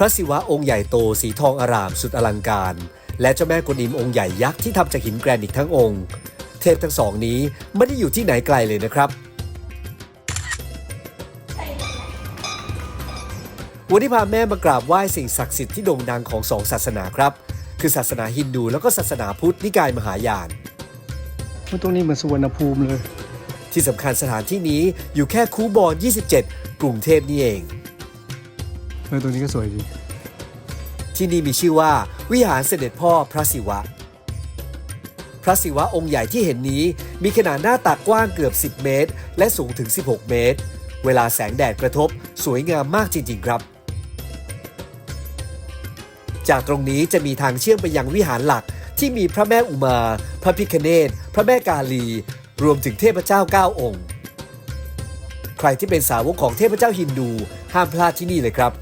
ระศิวะองค์ใหญ่โตสีทองอารามสุดอลังการ และเจ้าแม่กวนอิมองค์ใหญ่ยักษ์ที่ทำจากหินแกรนิตทั้งองค์ เทพทั้งสองนี้ไม่ได้อยู่ที่ไหนไกลเลยนะครับ วันนี้พาแม่มากราบไหว้สิ่งศักดิ์สิทธิ์ที่โด่งดังของสองศาสนาครับ คือศาสนาฮินดูแล้วก็ศาสนาพุทธนิกายมหายานตรงนี้เหมือนสุวรรณภูมิเลย ที่สำคัญสถานที่นี้อยู่แค่คูบอน 27 กรุงเทพนี่เอง เออตรงนี้ก็สวยดีที่นี่มีชื่อว่าวิหารเสด็จพ่อพระศิวะ พระศิวะองค์ใหญ่ที่เห็นนี้มีขนาดหน้าตักกว้างเกือบ 10 เมตร และสูงถึง 16 เมตร เวลาแสงแดดกระทบสวยงามมากจริง ๆ ครับ จากตรงนี้จะมีทางเชื่อมไปยังวิหารหลักที่มีพระแม่อุมา พระพิคเนตพระแม่กาลี รวมถึงเทพเจ้า 9 องค์ ใครที่เป็นสาวกของเทพเจ้าฮินดู ห้ามพลาดที่นี่เลยครับ